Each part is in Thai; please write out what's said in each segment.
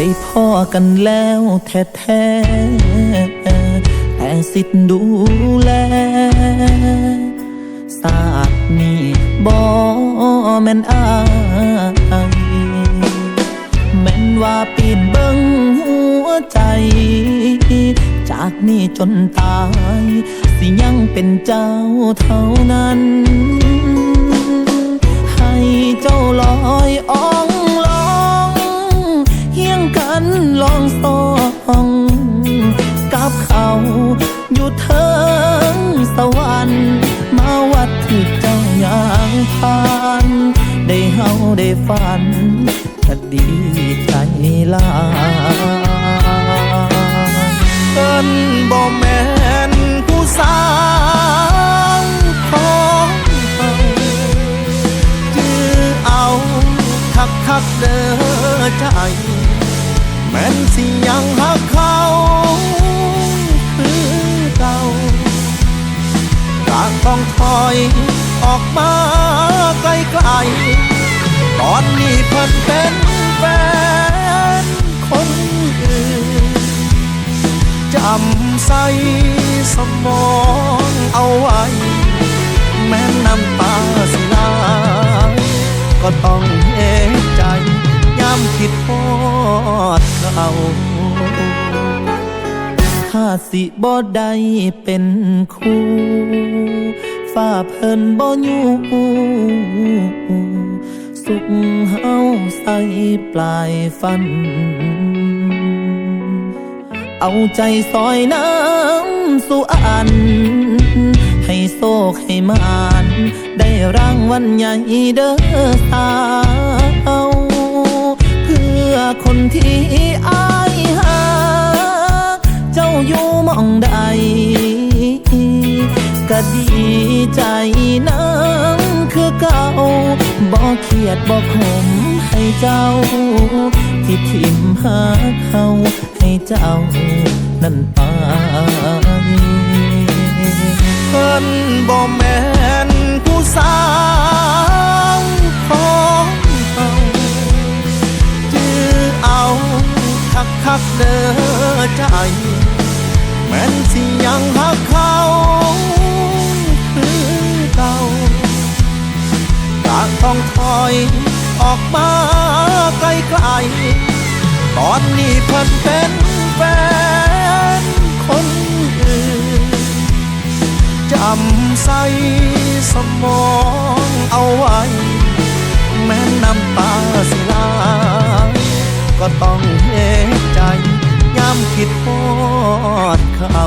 ได้พ่อกันแล้วแท้ๆแต่สิทธิ์ดูแลศาสตร์นี้บ่แม่นอายแม่นว่าปีนเบิ่งหัวใจ จากนี้จนตาย สิยังเป็นเจ้าเท่านั้น ฝันก็ดีใจหลาเอิ้นบ่แม่นผู้สาวของเขาจือเอาคักคักเด้อใจ แม่นสิยังหักเขาคือเก่ากต้องถอยออกมาไกลๆ ตอนนี้เพิ่นเป็นแฟนคนอื่นจำใส่สมองเอาไว้ แม้น้ำตาสิไหลก็ต้องเห็นใจย้ำคิดพอดเขาถ้าสิบ่ได้เป็นคู่ฝ้าเพิ่นบ่อยู่ ปลายฟัน เอาใจซอยน้ำสู่อัน ให้โศกให้มาน ได้รางวัลใหญ่เด้อสาว เพื่อคนที่อายหา เจ้าอยู่มองใดก็ดีใจน้ำคือเก่าบอกเครียดบอกขม เจ้า ที่ทิมหาเขาให้เจ้านั่นไปเพิ่นบ่แม่นผู้สาวของเขาจือเอาคักคักเด้อใจ แม้นสิยังหักเขาคือเก่าก็ต้องถอยออกมา ไกล ตอนนี้เพิ่นเป็นแฟนคนอื่นจำใส่สมองเอาไว้ แม้น้ำตาสิไหลก็ต้องเห็นใจย้ำคิดพอดเขา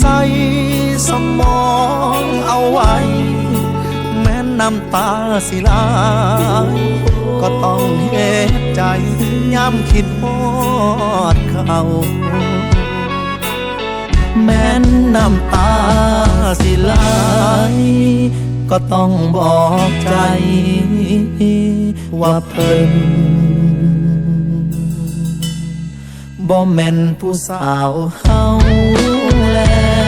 ใสสมองเอาไว้ แม้น้ำตาสิไหลก็ต้องเห็นใจย้ำคิดพอดเขาแม้นน้ำตาสิไหลก็ต้องบอกใจ ว่าเพิ่นบ่แม่นผู้สาวเฮา love.